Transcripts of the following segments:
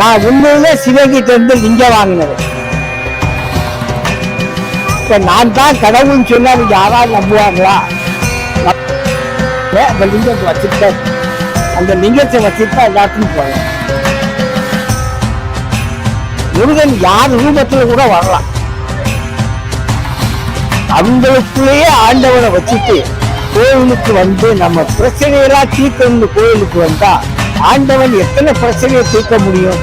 நான் உண்மையிலே சிவகிட்ட இருந்து லிங்கம் வாங்கினது. இப்போ நான் தான் கடவுள்னு சொன்னா நீங்க யாராவது நம்புவாங்களா? அந்த லிங்கத்தை வச்சுட்டேன் அந்த லிங்கத்தை வச்சுட்டு எல்லாத்தையும் போவேன். முருகன் யார் ரூபத்தில் கூட வரலாம். அவங்களுக்குள்ளேயே ஆண்டவனை வச்சுட்டு கோயிலுக்கு வந்து நம்ம பிரச்சனையெல்லாம் தீர்க்கணும்னு கோயிலுக்கு வந்தா ஆண்டவன் எத்தனை பிரச்சனையை தீர்க்க முடியும்?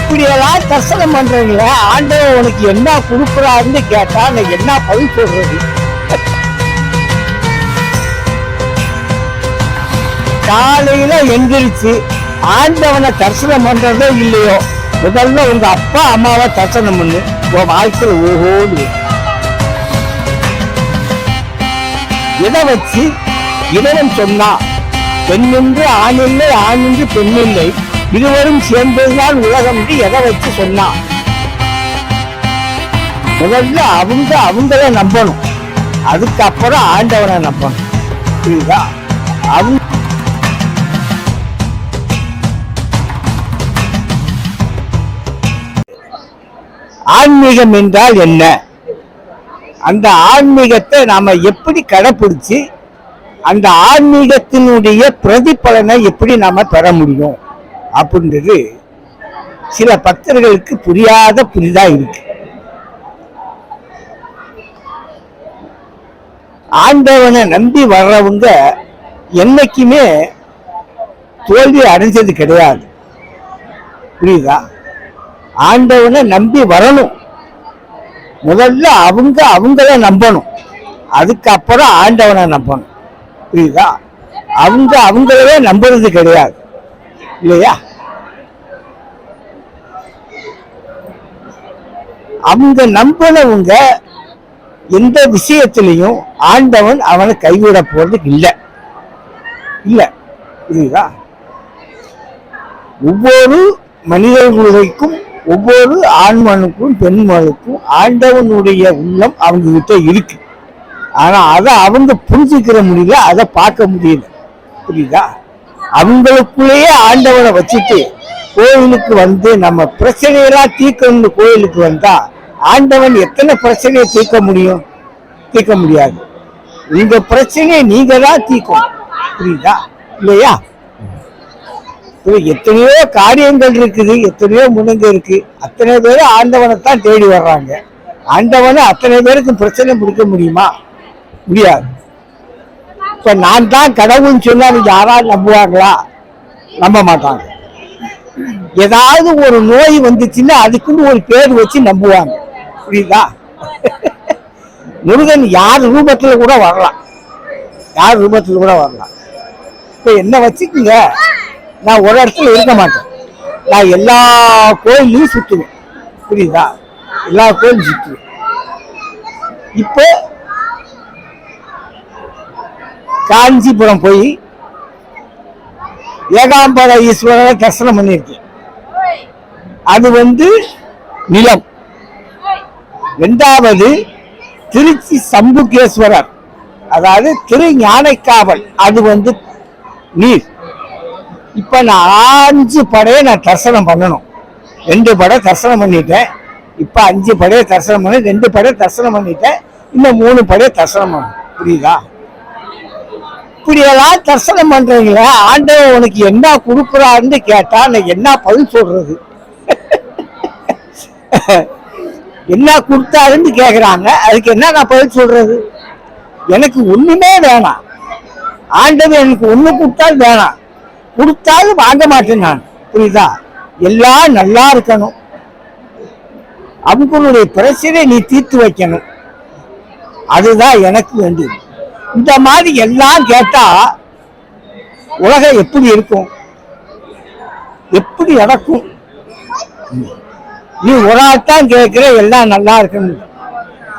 இப்படியெல்லாம் தர்சனம் பண்றீங்கள ஆண்டவன் உனக்கு என்ன கொடுக்குறாருன்னு கேட்டா நான் என்ன பதில் சொல்றது? காலையில எந்திரிச்சு ஆண்டவனை தரிசனம் பண்றதோ இல்லையோ முதல்ல உங்க அப்பா அம்மாவை தரிசனம் பண்ணு. உன் வாழ்க்கையில ஓஹோடு இதை வச்சு இறைவன் சொன்னா பெண்ணென்று ஆணில்லை ஆணின்று பெண்ணில்லை இருவரும் சேர்ந்ததுதான் உலகம் என்று எதை வச்சு சொன்னான் முதல்ல அவங்க அவங்கள நம்பணும். அதுக்கப்புறம் ஆண்டவனை நம்பணும். புரியுதா? அவங்க ஆன்மீகம் என்றால் என்ன? அந்த ஆன்மீகத்தை நாம எப்படி கடைபிடிச்சு அந்த ஆன்மீகத்தினுடைய பிரதிபலனை எப்படி நாம பெற முடியும்? அப்படின்றது சில பக்தர்களுக்கு புரியாத புரிதா இருக்கு. ஆண்டவனை நம்பி வர்றவங்க என்னைக்குமே தோல்வி அடைஞ்சது கிடையாது. புரியுதா? ஆண்டவனை நம்பி வரணும். முதல்ல அவங்க அவங்கள நம்பணும். அதுக்கப்புறம் ஆண்டவனை நம்பணும். புரியுதா? அவங்க அவங்களவே நம்புறது கிடையாது. இல்லையா? அவங்க நம்பினவங்க எந்த விஷயத்திலையும் ஆண்டவன் அவனை கைவிட போறது இல்லை. இல்ல. புரியுதா? ஒவ்வொரு மனிதர்களுக்கும் ஒவ்வொரு ஆண்மனுக்கும் பெண்மனுக்கும் ஆண்டவனுடைய உள்ளம் அவங்க கிட்ட இருக்கு. ஆனா அதை அவங்க புரிஞ்சுக்கிற முடியல அதை பார்க்க முடியல. புரியுதா? அவங்களுக்குள்ளேயே ஆண்டவனை வச்சுட்டு கோயிலுக்கு வந்து நம்ம பிரச்சனையெல்லாம் தீர்க்கணும்னு கோயிலுக்கு வந்தா ஆண்டவன் எத்தனை பிரச்சனையை தீர்க்க முடியும்? தீர்க்க முடியாது. இந்த பிரச்சனையை நீங்க தான் தீர்க்கணும். புரியுதா? இல்லையா? எத்தனையோ காரியங்கள் இருக்குது எத்தனையோ முன்னங்க இருக்கு. அத்தனை பேரும் ஆண்டவனை தான் தேடி வர்றாங்க. ஆண்டவனை அத்தனை பேருக்கும் பிரச்சனை முடிக்க முடியுமா? முடியாது. இப்போ நான் தான் கடவுள்னு சொன்னால் யாராவது நம்புவாங்களா? நம்ப மாட்டாங்க. ஏதாவது ஒரு நோய் வந்துச்சுன்னா அதுக்குன்னு ஒரு பேர் வச்சு நம்புவாங்க. புரியுதா? முருகன் யார் ரூபத்துல கூட வரலாம். யார் ரூபத்துல கூட வரலாம். இப்போ என்ன வச்சுக்கோங்க நான் ஒரு இடத்துல இருக்க மாட்டேன். நான் எல்லா கோயிலையும் சுற்றுவேன் புரியுதா? எல்லா கோயிலும் சுற்றுவேன் இப்போ காஞ்சிபுரம் போய் ஏகாம்பர ஈஸ்வரரை தரிசனம் பண்ணியிருக்கேன் அது வந்து நிலம். ரெண்டாவது திருச்சி சம்புகேஸ்வரர் அதாவது திரு ஞானைக்காவல் அது வந்து நீர். இப்போ நான் அஞ்சு படையை நான் தரிசனம் பண்ணணும். ரெண்டு படை தரிசனம் பண்ணிட்டேன். இப்போ அஞ்சு படையை தரிசனம் பண்ணி ரெண்டு படையை தரிசனம் பண்ணிட்டேன். இன்னும் மூணு படையை தரிசனம் பண்ணணும். புரியுதா? இப்படியெல்லாம் தரிசனம் பண்றீங்களே? ஆண்டவன் உனக்கு என்ன கொடுக்குறாருன்னு கேட்டா நான் என்ன பதில் சொல்றது? என்ன கொடுத்தாருன்னு கேக்குறாங்க. அதுக்கு என்ன நான் பதில் சொல்றது? எனக்கு ஒண்ணுமே வேணாம். ஆண்டவன் எனக்கு ஒண்ணு கொடுத்தாலும் வேணாம். கொடுத்தாலும் வாங்க மாட்டேன் நான். புரியுதா? எல்லாம் நல்லா இருக்கணும். அவங்களுடைய பிரச்சனை நீ தீர்த்து வைக்கணும். அதுதான் எனக்கு வேண்டியது. இந்த மாதிரி எல்லாம் கேட்டா உலகம் எப்படி இருக்கும்? எப்படி நடக்கும்? நீ ஒரு ஆள் தான் கேட்கிற எல்லாம் நல்லா இருக்கணும்.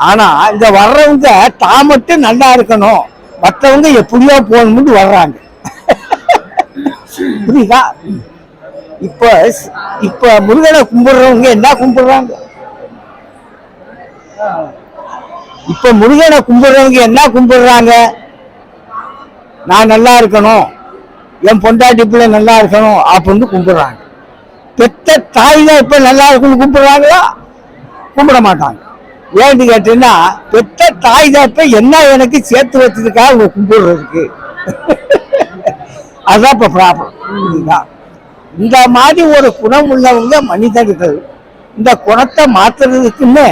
ஆனா இந்த வர்றவங்க தான் மட்டும் நல்லா இருக்கணும். மற்றவங்க எப்படியோ போகணும்னு வர்றாங்க. புரியுதா? இப்ப இப்ப முருகனை கும்பிடுறவங்க என்ன கும்பிடுறாங்க? இப்ப முருகனை கும்பிடுறவங்க என்ன கும்பிடுறாங்க? நான் நல்லா இருக்கணும். என் பொண்டாட்டி பிள்ளை நல்லா இருக்கணும் அப்படின்னு கும்பிடுறாங்க. பெத்த தாய் தான் இப்ப நல்லா இருக்கணும்னு கும்பிடுறாங்களா? கும்பிட மாட்டாங்க. ஏன்னு கேட்டீங்கன்னா பெத்த தாய் தான் இப்ப என்ன எனக்கு சேர்த்து வச்சதுக்காக அவங்க கும்பிடுறதுக்கு? அதுதான் இப்ப ப்ராப்ளம் இதுதான் இந்த மாதிரி ஒரு குணம் உள்ளவங்க மனிதர்கள் இந்த குணத்தை மாத்துறதுக்குன்னு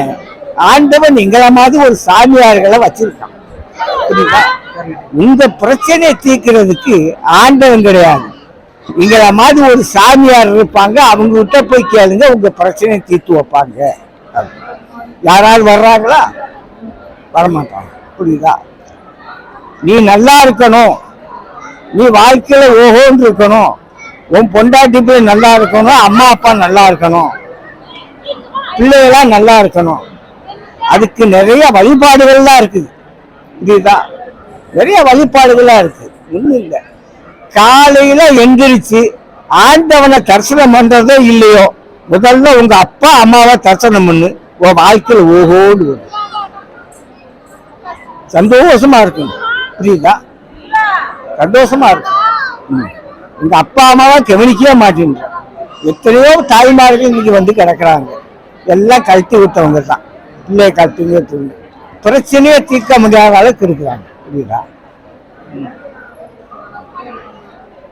ஆண்டவன் எங்களை மாதிரி ஒரு சாமியார்களை வச்சிருக்கான். புரியுதா? இந்த பிரச்சனையை தீர்க்கிறதுக்கு ஆண்டவன் கிடையாது. எங்களை மாதிரி ஒரு சாமியார் இருப்பாங்க அவங்க கிட்ட போய் கேளுங்க உங்க பிரச்சனையை தீர்த்து வைப்பாங்க. யாராவது வர்றாங்களா? வரமாட்டாங்க. புரியுதா? நீ நல்லா இருக்கணும். நீ வாழ்க்கையில ஓஹோன்னு இருக்கணும். உன் பொண்டாட்டி போய் நல்லா இருக்கணும் அம்மா அப்பா நல்லா இருக்கணும். பிள்ளைகளாம் நல்லா இருக்கணும். அதுக்கு நிறைய வழிபாடுகள்லாம் இருக்குது. இதுதான் நிறைய வழிபாடுகள்லாம் இருக்குது. ஒன்றும் இல்லை. காலையில எந்திரிச்சு ஆண்டவனை தரிசனம் பண்றதோ இல்லையோ முதல்ல உங்கள் அப்பா அம்மாவை தரிசனம் பண்ணு. உன் வாழ்க்கையில் ஓகோடு வரும். சந்தோஷமா இருக்கும். புரியுதா? சந்தோஷமா இருக்கும். ம். உங்க அப்பா அம்மாவை கவனிக்கவே மாட்டேன்ற எத்தனையோ தாய்மார்கள் இன்னைக்கு வந்து கிடக்குறாங்க. எல்லாம் கழட்டி விட்டவங்க தான் பிள்ளைய காட்டுங்க பிரச்சனையே பிரச்சனையை தீர்க்க முடியாத அளவுக்கு இருக்கிறாங்க. புரியுதா? ம்.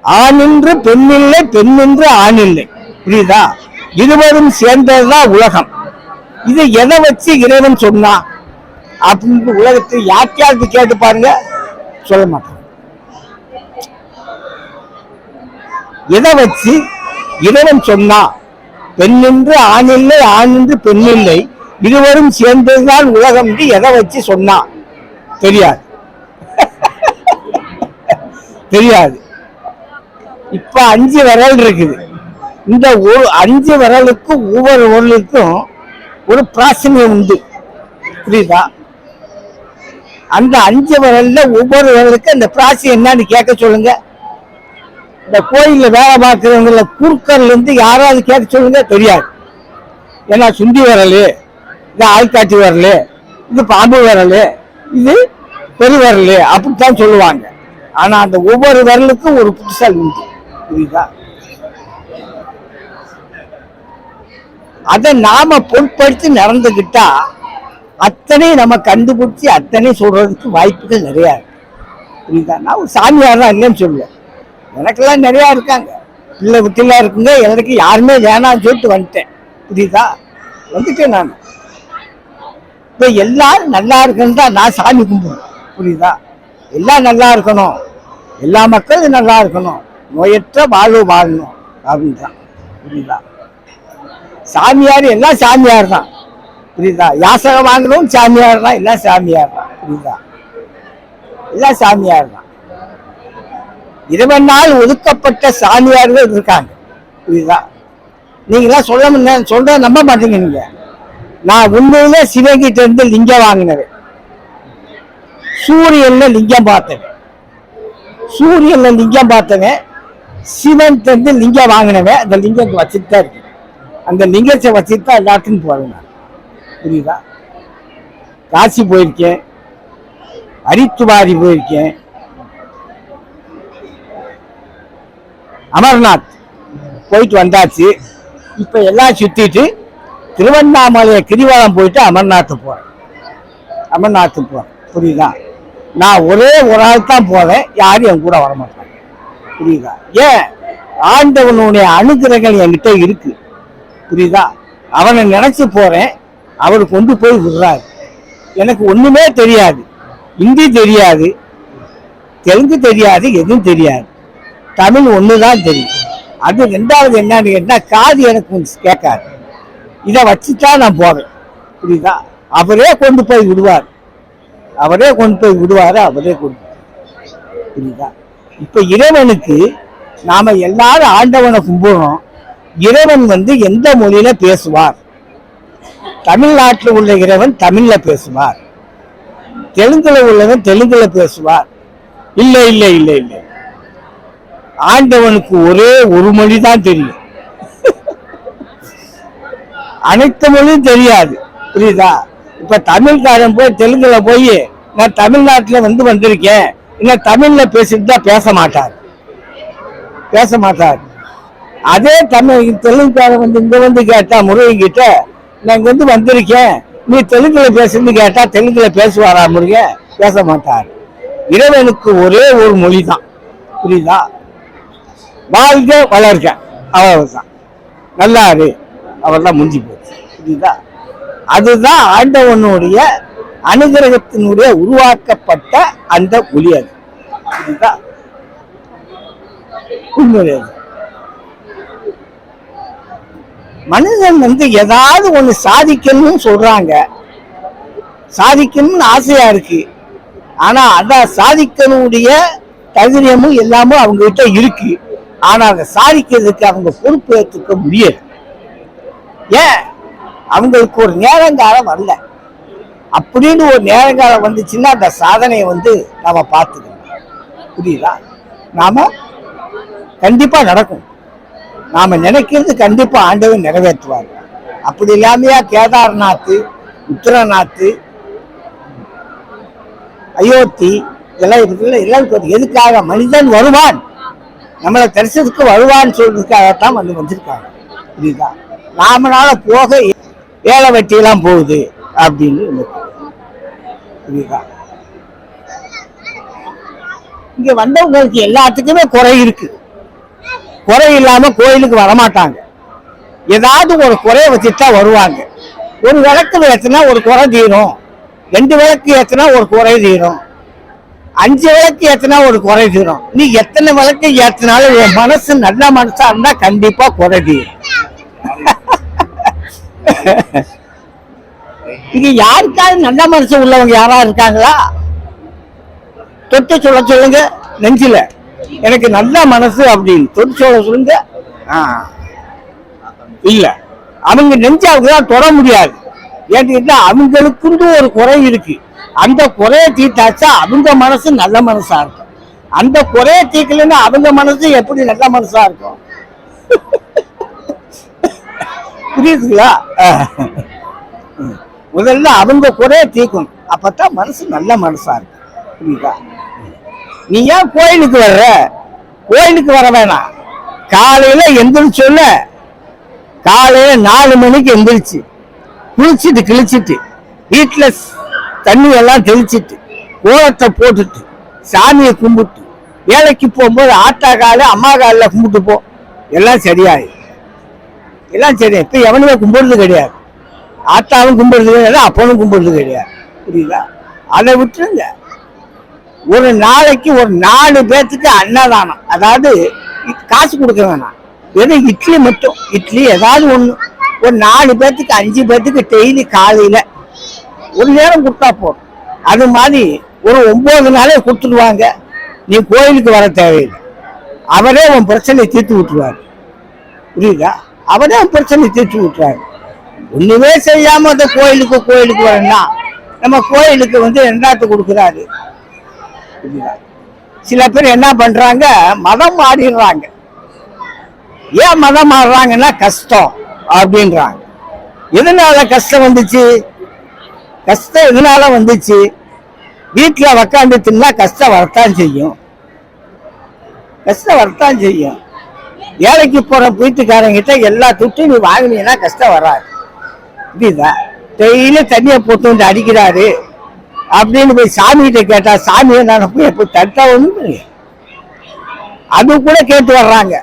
ஆணின்று பெண்ணில்லை ஆண் ஆணில்லை புரியுதா? இருவரும் சேர்ந்ததுதான் உலகம். இது எதை வச்சு இறைவன் சொன்னா? அப்படின்னு உலகத்தை யார்கிட்டயாவது கேட்டு பாருங்க? சொல்ல மாட்டாங்க. எதை வச்சு இறைவன் சொன்னா? பெண்ணின்று ஆணில்லை பெண் இல்லை. இருவரும் சேர்ந்ததுதான் உலகம் என்று எதை வச்சு சொன்னா? தெரியாது. தெரியாது. இப்ப அஞ்சு விரல் இருக்குது. இந்த ஒரு அஞ்சு விரலுக்கும் ஒவ்வொரு விரலுக்கும் ஒரு பிராசனியம் உண்டு. புரியுதா? அந்த அஞ்சு விரல்ல ஒவ்வொரு விரலுக்கும் அந்த பிராசி என்னன்னு கேட்க சொல்லுங்க. இந்த கோயில்ல வேலை பார்க்கறவங்கள குறுக்கர்ல இருந்து யாராவது கேட்க சொல்லுங்க தெரியாது. ஏன்னா சுண்டி விரல். இது ஆள்காட்டி வரல இது பாம்பு வரல இது பெரு வரல அப்படித்தான் சொல்லுவாங்க. ஆனா அந்த ஒவ்வொரு விரலுக்கும் ஒரு புதுசா உண்டு. புரியுதா? அதை நாம பொருட்படுத்தி நடந்துகிட்டா அத்தனை நம்ம கண்டுபிடிச்சி அத்தனை சொல்றதுக்கு வாய்ப்புகள் நிறைய இருக்கு. புரியுதா? நான் ஒரு சாமியார் தான் இல்லைன்னு சொல்லுவேன். எனக்கெல்லாம் நிறையா இருக்காங்க. பிள்ளை குட்டிலாம் இருக்குங்க எனக்கு யாருமே வேணாம்னு சொல்லிட்டு வந்துட்டேன். புரியுதா? வந்துட்டேன் நான். இப்போ எல்லாரும் நல்லா இருக்குன்னு தான் நான் சாமி கும்பிடுவேன் புரியுதா? எல்லாம் நல்லா இருக்கணும். எல்லா மக்களும் நல்லா இருக்கணும். நோயற்ற வாழ்வு வாழணும் அப்படின்னு தான் புரியுதா? சாமியார் எல்லாம் சாமியார் தான். புரியுதா? யாசகம் வாங்கணும் சாமியார் தான். எல்லாம் சாமியார் தான். புரியுதா? எல்லாம் சாமியார் தான். இறைவனால் ஒதுக்கப்பட்ட சாமியார்கள் இருக்காங்க. புரியுதா? நீங்களாம் சொல்ல முடியாது சொல்ற நம்ப மாட்டீங்க நீங்கள் நான் உண்மையிலே சிவகிட்ட இருந்து லிங்கம் வாங்கினது. சூரியன்ல லிங்கம் பார்த்தேன். சூரியன்ல லிங்கம் பார்த்தவன் சிவன் இருந்து லிங்கம் வாங்கினவன் அந்த லிங்கத்தை வச்சுட்டு தான் இருக்கு அந்த லிங்கத்தை வச்சுட்டு தான் எல்லாத்துக்கும் போவேன் நான். புரியுதா? காசி போயிருக்கேன். ஹரித்துவாரி போயிருக்கேன். அமர்நாத் போயிட்டு வந்தாச்சு. இப்ப எல்லாம் சுத்திட்டு திருவண்ணாமலை கிரிவலம் போயிட்டு அமர்நாத்து போகிறேன் அமர்நாத்து போகிறேன் புரியுதா? நான் ஒரே ஒரு ஆள் தான் போறேன் யாரும் என் கூட வரமாட்டாங்க. புரியுதா? ஏன்? ஆண்டவனுடைய அனுகிரகங்கள் என்கிட்ட இருக்கு. புரியுதா? அவனை நினைச்சு போறேன். அவர் கொண்டு போய் விடுறாரு. எனக்கு ஒண்ணுமே தெரியாது. ஹிந்தி தெரியாது. தெலுங்கு தெரியாது. எதுவும் தெரியாது. தமிழ் ஒன்று தான் தெரியும். அது ரெண்டாவது என்னன்னு கேட்டால் காது எனக்கு கொஞ்சம் கேட்காது. இதை வச்சுட்டா நான் போவேன் புரியுதா? அவரே கொண்டு போய் விடுவார். அவரே கொண்டு போய் விடுவார் அவரே கொண்டு புரியுதா? இப்போ இறைவனுக்கு நாம் எல்லாரும் ஆண்டவனை கும்பிடுறோம். இறைவன் வந்து எந்த மொழியில் பேசுவார்? தமிழ்நாட்டில் உள்ள இறைவன் தமிழில் பேசுவார். தெலுங்குல உள்ளவன் தெலுங்குல பேசுவார். இல்லை இல்லை இல்லை இல்லை. ஆண்டவனுக்கு ஒரே ஒரு மொழி தான் தெரியும். அனைத்து மொழியும் தெரியாது. புரியுதா? இப்ப தமிழ்காரன் போய் தெலுங்குல போய் நான் தமிழ்நாட்டுல வந்து வந்திருக்கேன். இல்ல தமிழ்ல பேசிட்டு தான் பேச மாட்டார். பேச மாட்டார். அதே தமிழ் தெலுங்குக்காரன் வந்து இங்க வந்து கேட்டா முருகன் கிட்ட நான் இங்க வந்து வந்திருக்கேன். நீ தெலுங்குல பேசுன்னு கேட்டா தெலுங்குல பேசுவாரா முருகன் பேச மாட்டார். இறைவனுக்கு ஒரே ஒரு மொழி தான். புரியுதா? வாழ்க வளர்க. அவ்வளவுதான். நல்லாரு. அவர்தான் முடிஞ்சு போச்சு புரியுதா அதுதான் ஆண்டவனுடைய அனுகிரகத்தினுடைய உருவாக்கப்பட்ட அந்த ஒளி அது. புரியுதா மனிதன் வந்து ஏதாவது ஒண்ணு சாதிக்கணும்னு சொல்றாங்க. சாதிக்கணும்னு ஆசையா இருக்கு. ஆனா அதான் சாதிக்கணுடைய தகுதியமும் எல்லாமும் அவங்க கிட்ட இருக்கு. ஆனா அதை சாதிக்கிறதுக்கு அவங்க பொறுப்பு ஏற்றுக்க முடியாது ஏன்? அவங்களுக்கு ஒரு நேரங்காலம் வரல அப்படின்னு ஒரு நேரங்காலம் வந்துச்சுன்னா அந்த சாதனையை வந்து நாம பார்த்துக்கணும். புரியுதா? நாம கண்டிப்பா நடக்கும். நாம நினைக்கிறது கண்டிப்பா ஆண்டவன் நிறைவேற்றுவார். அப்படி இல்லாமையா கேதார்நாத் உத்தரநாத் அயோத்தி இதெல்லாம் இருக்குல்ல? எல்லாம் எதுக்காக? மனிதன் வருவான். நம்மளை தரிசனத்துக்கு வருவான்னு சொல்றதுக்காகத்தான் வந்து வந்திருக்காங்க. புரியுதா? நாமனால போக ஏழை வெட்டியெல்லாம் போகுது அப்படின்னு இதுதான் இங்க வந்தவங்களுக்கு எல்லாத்துக்குமே குறை இருக்கு. குறை இல்லாம கோயிலுக்கு வரமாட்டாங்க. ஏதாவது ஒரு குறைய வச்சுட்டு தான் வருவாங்க. ஒரு விளக்கு ஏத்துனா ஒரு குறை தீரும். ரெண்டு விளக்கு ஏத்துனா ஒரு குறை தீரும். அஞ்சு விளக்கு ஏத்துனா ஒரு குறை தீரும். நீ எத்தனை விளக்கு ஏத்தினாலும் என் மனசு நல்ல மனசா இருந்தா கண்டிப்பா குறை தீரும். இங்க யாருக்காவது நல்ல மனசு உள்ளவங்க யாரா இருக்காங்களா? தொட்டு சொல்ல சொல்லுங்க நெஞ்சில. எனக்கு நல்ல மனசு அப்படின்னு. தொட்டு சொல்ல சொல்லுங்க. இல்ல. அவங்க நெஞ்சு அவங்களாம் தொட முடியாது. ஏன்னு அவங்களுக்குண்டு ஒரு குறை இருக்கு. அந்த குறைய தீர்த்தாச்சா அவங்க மனசு நல்ல மனசா இருக்கும். அந்த குறைய தீர்க்கலன்னா அவங்க மனசு எப்படி நல்ல மனசா இருக்கும்? புரியுதுங்களா? முதல்ல அவங்க குறைய தீர்க்கணும் அப்பதான் மனசு நல்ல மனசா இருக்கும் புரியுதா? நீ ஏன் கோயிலுக்கு வர்ற? கோயிலுக்கு வர வேணாம். காலையில எந்திரிச்சோல்ல காலையில நாலு மணிக்கு எந்திரிச்சு குளிச்சுட்டு கிழிச்சிட்டு வீட்டில் தண்ணி எல்லாம் தெளிச்சிட்டு கோலத்தை போட்டுட்டு சாமியை கும்பிட்டு வேலைக்கு போகும்போது ஆட்டா காலை அம்மா காலில் கும்பிட்டு போ. எல்லாம் சரியாயி எல்லாம் சரி. இப்போ எவனுமே கும்பிடுறது கிடையாது. ஆத்தாவும் கும்பிடுறது கிடையாது அப்பனும் கும்பிடுறது கிடையாது. புரியுதா? அதை விட்டுருங்க. ஒரு நாளைக்கு ஒரு நாலு பேர்த்துக்கு அன்னதானம். அதாவது காசு கொடுக்க வேணாம். வெறும் இட்லி மட்டும். இட்லி ஏதாவது ஒன்று ஒரு நாலு பேர்த்துக்கு அஞ்சு பேர்த்துக்கு டெய்லி காலையில் ஒரு நேரம் கொடுத்தா போதும். அது மாதிரி ஒரு ஒம்பது நாளே கொடுத்துடுவாங்க. நீ கோயிலுக்கு வர தேவையில்லை. அவரே உன் பிரச்சனையை தீர்த்து விட்டுருவாரு. புரியுதா? அவரே பிரச்சனை தீர்த்து விட்டுறாரு. ஒண்ணுமே செய்யாம அந்த கோயிலுக்கு கோயிலுக்கு வரேன்னா நம்ம கோயிலுக்கு வந்து ரெண்டாத்து கொடுக்குறாரு. சில பேர் என்ன பண்றாங்க? மதம் மாறிடுறாங்க. ஏன் மதம் மாறுறாங்கன்னா கஷ்டம் அப்படின்றாங்க. எதனால கஷ்டம் வந்துச்சு? கஷ்டம் எதனால வந்துச்சு? வீட்டில் உக்காந்து தின்னா கஷ்டம் வரத்தான் செய்யும். கஷ்டம் வரத்தான் செய்யும். வேலைக்கு போகிற வீட்டுக்காரங்கிட்ட எல்லா துட்டும் நீ வாங்கினீங்கன்னா கஷ்டம் வராது. புரியுதா? டெய்லி தண்ணியை போட்டு வந்து அடிக்கிறாரு. அப்படின்னு போய் சாமிகிட்ட கேட்டால் சாமியை நான் போய் எப்போ தட்டா ஒண்ணும் அது கூட கேட்டு வர்றாங்க.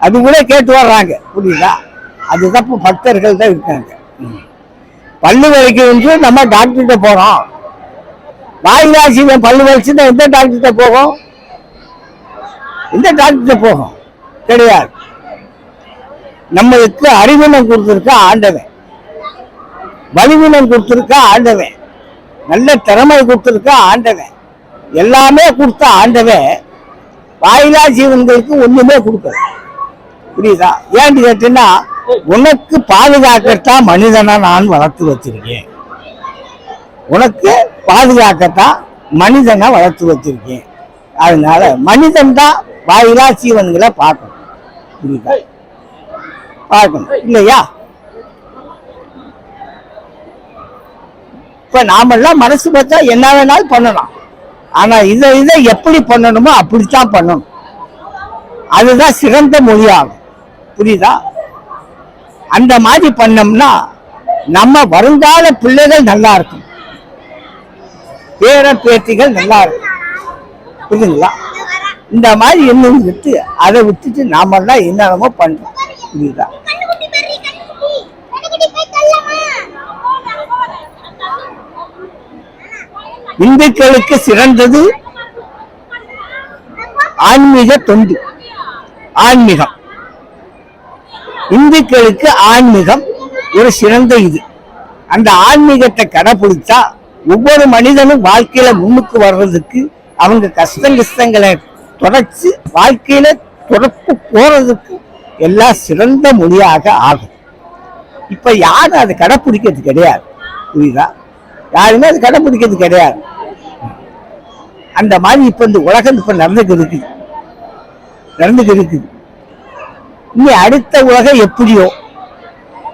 அது கூட கேட்டு வர்றாங்க. புரியுதா? அதுதான் இப்போ பக்தர்கள் தான் இருக்காங்க. ம். பல்லு வலிக்கு வந்து நம்ம டாக்டர்கிட்ட போறோம். வாயிலாசியில பல்லு வலிச்சுன்னா எந்த டாக்டர்கிட்ட போகும்? எந்த டாக்டர்கிட்ட போகும்? கிடையாது. நம்மளுக்கு அறிவினம் கொடுத்துருக்க ஆண்டவன். வலிவினம் கொடுத்துருக்க ஆண்டவன். நல்ல திறமை கொடுத்துருக்க ஆண்டவன். எல்லாமே கொடுத்த ஆண்டவன் வாயிலா ஜீவன்களுக்கு ஒண்ணுமே கொடுக்கல. புரியுதா? ஏன்னு கேட்டீங்கன்னா உனக்கு பாதுகாக்கத்தான் மனிதனா நான் வளர்த்து வச்சிருக்கேன். உனக்கு பாதுகாக்கத்தான் மனிதனை வளர்த்து வச்சிருக்கேன். அதனால மனிதன் தான் வாயிலா ஜீவன்களை பார்க்கணும். பார்க்கணும் இல்லையா? இப்ப நாமெல்லாம் மனசு பார்த்தா என்ன வேணாலும் பண்ணலாம். ஆனா இதை இதை எப்படி பண்ணணுமோ அப்படித்தான் பண்ணணும். அதுதான் சிறந்த மொழியாகும். புரியுதா? அந்த மாதிரி பண்ணோம்னா நம்ம வருங்கால பிள்ளைகள் நல்லா இருக்கும். பேர பேத்திகள் நல்லா இருக்கும். புரியுதுங்களா? இந்த மாதிரி எண்ணம் விட்டு அதை விட்டுட்டு நாம தான் என்னென்னமோ பண்றோம். இதுதான் இந்துக்களுக்கு சிறந்தது ஆன்மீக தொண்டு ஆன்மீகம். இந்துக்களுக்கு ஆன்மீகம் ஒரு சிறந்த இது. அந்த ஆன்மீகத்தை கடைபிடிச்சா ஒவ்வொரு மனிதனும் வாழ்க்கையில முன்னுக்கு வர்றதுக்கு அவங்க கஷ்ட கஷ்டங்களை தொடர்ச்சி வாழ்க்கையில தொடர்பு போறதுக்கு எல்லாம் சிறந்த மொழியாக ஆகும். இப்ப யாரும் அதை கடைப்பிடிக்கிறது கிடையாது. புரியுதா? யாருமே அது கடைப்பிடிக்கிறது கிடையாது. அந்த மாதிரி இப்ப இந்த உலகம் இப்ப நடந்துக்கு இருக்குது நடந்துக்கு இருக்குது இனி அடுத்த உலகம் எப்படியோ?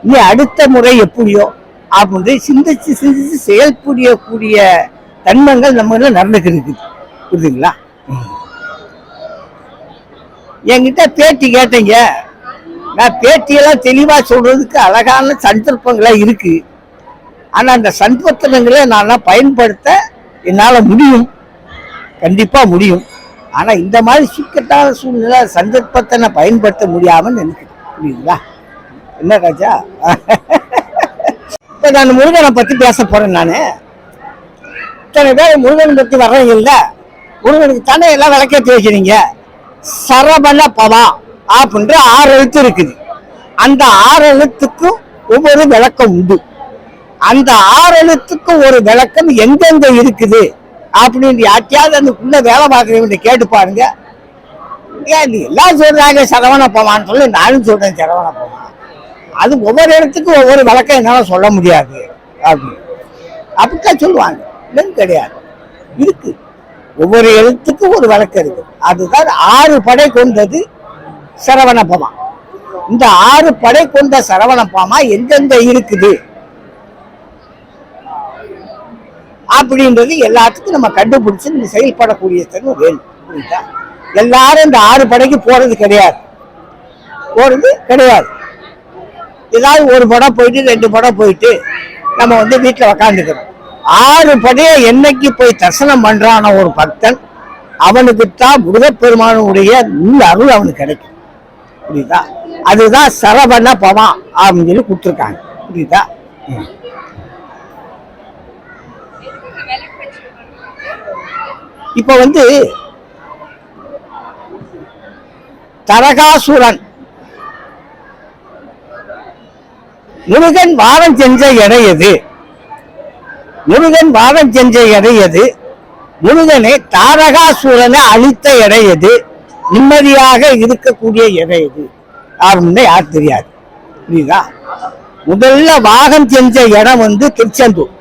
இனி அடுத்த முறை எப்படியோ? அப்படின்னு சிந்திச்சு சிந்திச்சு செயல்புரியக்கூடிய தன்மங்கள் நம்ம நடந்துக்கு இருக்குது புரியுதுங்களா? என்கிட்ட பேட்டி கேட்டீங்க. நான் பேட்டியெல்லாம் தெளிவாக சொல்கிறதுக்கு அழகான சந்தர்ப்பங்களாக இருக்குது ஆனால் அந்த சந்தர்ப்பங்களை நான் பயன்படுத்த என்னால் முடியும். கண்டிப்பாக முடியும். ஆனால் இந்த மாதிரி சிக்கட்டான சூழ்நிலை சந்தர்ப்பத்தை நான் பயன்படுத்த முடியாமல் நினைக்கிறேன் புரியுதுங்களா என்ன ராஜா? இப்போ நான் முருகனை பற்றி பேச போகிறேன் நான். இத்தனை பேர் முருகனை பற்றி வர்றீங்க இல்ல முருகனுக்கு தானே எல்லாம் விளக்கேற்றி வைக்கிறீங்க? சரவண பவா அப்படின்ற ஆறு எழுத்து இருக்குது. அந்த ஆறு எழுத்துக்கும் ஒவ்வொரு விளக்கம் உண்டு. அந்த ஆறு எழுத்துக்கும் ஒரு விளக்கம் எங்கெங்க இருக்குது? அப்படின்னு யார்ட்டையாவது அதுக்குள்ள வேலை பார்க்குறவங்க கேட்டு பாருங்க. எல்லாம் சொல்றாங்க சரவண பவான்னு சொல்லி நானும் சொல்றேன் சரவண பவான் அது ஒவ்வொரு இடத்துக்கும் ஒவ்வொரு விளக்கம் என்னால சொல்ல முடியாது. அப்படின்னு அப்படித்தான் சொல்லுவாங்க. இல்லைன்னு கிடையாது. இருக்கு. ஒவ்வொரு எழுத்துக்கும் ஒரு வழக்கு இருக்கு. அதுதான் ஆறு படை கொண்டது சரவணபமா இந்த ஆறு படை கொண்ட சரவணபமா எங்கெங்க இருக்குது? அப்படின்றது எல்லாத்துக்கும் நம்ம கண்டுபிடிச்சு நம்ம செயல்படக்கூடிய தன்மை வேணும். புரியுதா? எல்லாரும் இந்த ஆறு படைக்கு போறது கிடையாது. போறது கிடையாது. ஏதாவது ஒரு படம் போயிட்டு ரெண்டு படம் போயிட்டு நம்ம வந்து வீட்டில் உக்காந்துக்கிறோம். ஆறு படையை என்னைக்கு போய் தரிசனம் பண்றான ஒரு பக்தன் அவனுக்குத்தான் முருகப்பெருமானுடைய உள்ள அருள் அவனுக்கு கிடைக்கும். புரியுதா? அதுதான் சரவண பவா அப்படின்னு சொல்லி கொடுத்துருக்காங்க. புரியுதா? இப்ப வந்து தரகாசுரன் முருகன் வாரம் செஞ்ச எடை எது? முருகன் வாதம் செஞ்ச எடை எது? முருகனை தாரகாசூரனை அழித்த எடை எது? நிம்மதியாக இருக்கக்கூடிய எடை எது? அப்படின்னு யார் தெரியாது. புரியுதா? முதல்ல வாகம் செஞ்ச இடம் வந்து திருச்செந்தூர்.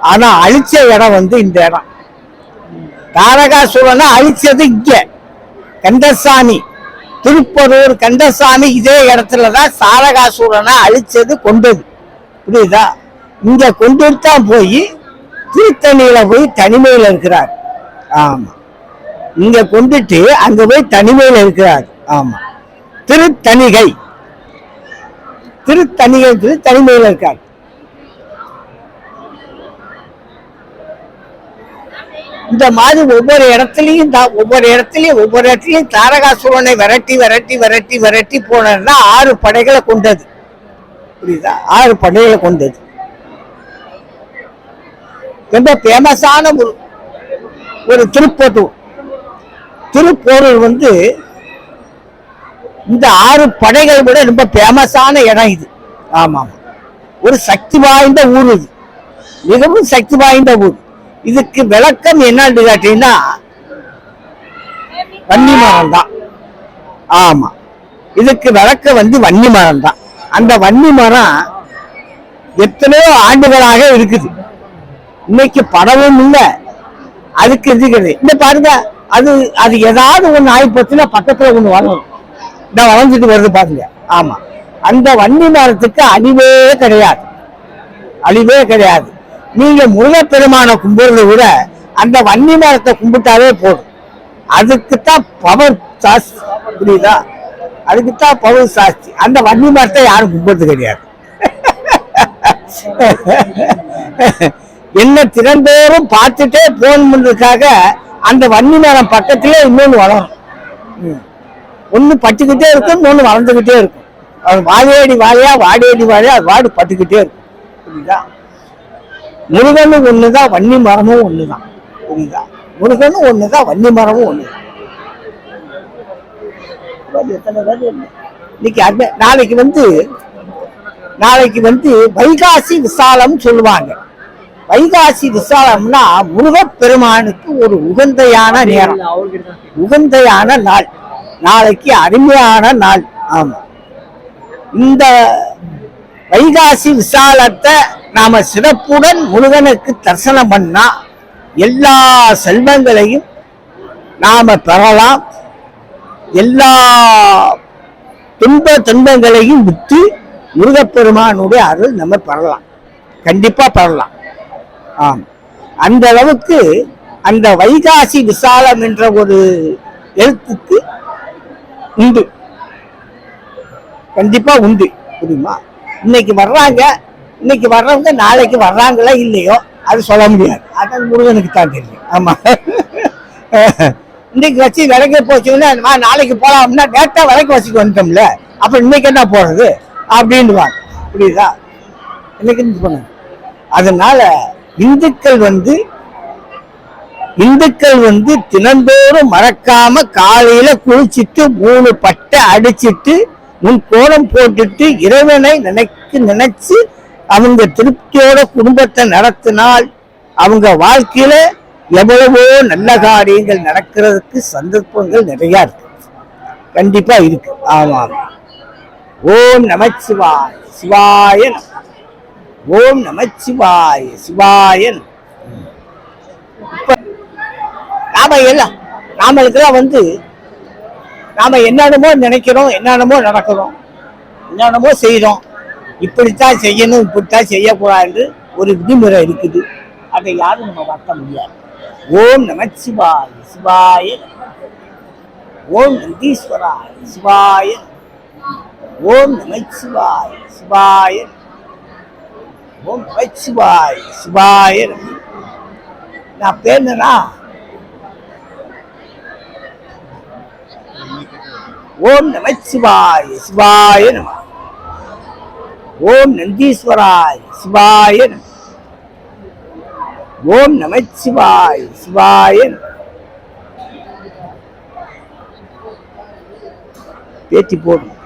ஆனா அழிச்ச இடம் வந்து இந்த இடம். தாரகாசுரனை அழிச்சது இங்க. கந்தசாமி. திருப்பரூர் கந்தசாமி இதே இடத்துலதான் தாரகாசுரனை அழிச்சது கொண்டது. புரியுதா? இங்க கொண்டு தான் போய் திருத்தணியில போய் தனிமையில் இருக்கிறார். ஆமா. இங்க கொண்டுட்டு அங்க போய் தனிமையில் இருக்கிறார். ஆமா. திருத்தணிகை திருத்தணிகை தனிமையில் இருக்கார். இந்த மாதிரி ஒவ்வொரு இடத்துலையும் தா- ஒவ்வொரு இடத்துலையும் ஒவ்வொரு இடத்துலையும் தாரகாசுரனை விரட்டி விரட்டி விரட்டி விரட்டி போனதுன்னா ஆறு படைகளை கொண்டது. புரியுதா? ஆறு படைகளை கொண்டது. ரொம்ப ஃபேமஸான ஒரு ஒரு திருப்போட்டூர் திருப்போரூர் வந்து இந்த ஆறு படைகள் விட ரொம்ப ஃபேமஸான இடம் இது. ஆமா. ஒரு சக்தி வாய்ந்த ஊர் இது. மிகவும் சக்தி வாய்ந்த ஊர். இதுக்கு விளக்கம் என்னன்னு கேட்டீங்கன்னா வன்னி மரம் தான். ஆமா. இதுக்கு விளக்கம் வந்து வன்னி மரம் தான். அந்த வன்னி மரம் எத்தனையோ ஆண்டுகளாக இருக்குது. இன்னைக்கு படமும் இல்லை. அதுக்கு இருக்குது இந்த பாருங்க அது அது ஏதாவது ஒன்று ஆகி போச்சுன்னா ஒன்று வரணும். வரும் இந்த வளைஞ்சிட்டு வருது பாருங்க. ஆமாம் அந்த வன்னி மரத்துக்கு அழிவே கிடையாது. அழிவே கிடையாது. நீங்க முருகப்பெருமானை கும்பிடுறத விட அந்த வன்னி மரத்தை கும்பிட்டாவே போதும். அதுக்குத்தான் பவர் ஜாஸ்தி புரியுதா? அதுக்கு தான் பவர் சாஸ்தி. அந்த வன்னி மரத்தை யாரும் கும்பிடுறது கிடையாது. என்ன திறந்தோறும் பார்த்துட்டே போகணுன்றதுக்காக அந்த வன்னி மரம் பக்கத்திலே இன்னொன்று வளரும். ம். பட்டுக்கிட்டே இருக்கும் இன்னொன்று வளர்ந்துக்கிட்டே இருக்கும். அது வாழையடி வாழையா வாடையடி வாழையா அது வாடு பட்டுக்கிட்டே இருக்கும். புரியுதா? முருகனும் ஒன்று தான் வன்னி மரமும் தான் புரியுதா? முருகனும் ஒண்ணுதான் வன்னி மரமும் ஒன்று தான் இன்னைக்கு அது நாளைக்கு வந்து நாளைக்கு வந்து வைகாசி விசாலம் சொல்லுவாங்க. வைகாசி விசாலம்னா முருகப்பெருமானுக்கு ஒரு உகந்தையான நேரம். உகந்தையான நாள். நாளைக்கு அருமையான நாள். ஆமா. இந்த வைகாசி விசாலத்தை நாம சிறப்புடன் முருகனுக்கு தரிசனம் பண்ணா எல்லா செல்வங்களையும் நாம பெறலாம். எல்லா துன்ப துன்பங்களையும் விட்டு முருகப்பெருமானுடைய அருள் நம்ம பெறலாம். கண்டிப்பா பெறலாம். ஆம். அந்த அளவுக்கு அந்த வைகாசி விசாலம் என்ற ஒரு எழுத்துக்கு உண்டு. கண்டிப்பா உண்டு புரியுமா? இன்னைக்கு வர்றாங்க இன்னைக்கு வர்றவங்க நாளைக்கு வர்றாங்களா இல்லையோ அது சொல்ல முடியாது. அது முருகனுக்கு தான் தெரியும். ஆமா. இன்னைக்கு வச்சு விலைக்கு போச்சுன்னா நாளைக்கு நாளைக்கு அப்படின்னா டேட்டா விலைக்கு வச்சுட்டு வந்துட்டோம்ல. அப்புறம் இன்னைக்கு என்ன போறது? அப்படின்னுவாங்க. புரியுதா? இன்னைக்கு பண்ணுங்க அதனால இந்துக்கள் வந்து இந்துக்கள் வந்து தினந்தோறும் மறக்காம காலையில குளிச்சிட்டு மூணு பட்டை அடிச்சிட்டு முன் கோலம் போட்டுட்டு இறைவனை நினைக்கு நினைச்சு அவங்க திருப்தியோட குடும்பத்தை நடத்தினால் அவங்க வாழ்க்கையில எவ்வளவோ நல்ல காரியங்கள் நடக்கிறதுக்கு சந்தர்ப்பங்கள் நிறைய இருக்கு. கண்டிப்பா இருக்கு. ஆமா ஓம் நமச்சிவாய சிவாய நம. ஓம் நமச்சிவாய சிவாய சிவாயன் நாம. எல்லாம் நாமளுக்கெல்லாம் வந்து நாம என்னென்னமோ நினைக்கிறோம் என்னென்னமோ நடக்கிறோம் என்னென்னமோ செய்கிறோம் இப்படித்தான் செய்யணும் இப்படித்தான் செய்யக்கூடாது ஒரு விதிமுறை இருக்குது. அதை யாரும் நம்ம மாற்ற முடியாது. ஓம் நமச்சிவாய சிவாய நம. ஓம் நந்தீஸ்வராய சிவாய ஓம் நமச்சிவாய சிவாய ஓம் நமச்சிவாய சிவாய நம. நான் பேருனா ஓம் நமச்சிவாய சிவாய நம. ஓம் நந்தீஸ்வராய் சிவாய நம. ஓம் நமச்சிவாய சிவாய நம. பேட்டி போடும்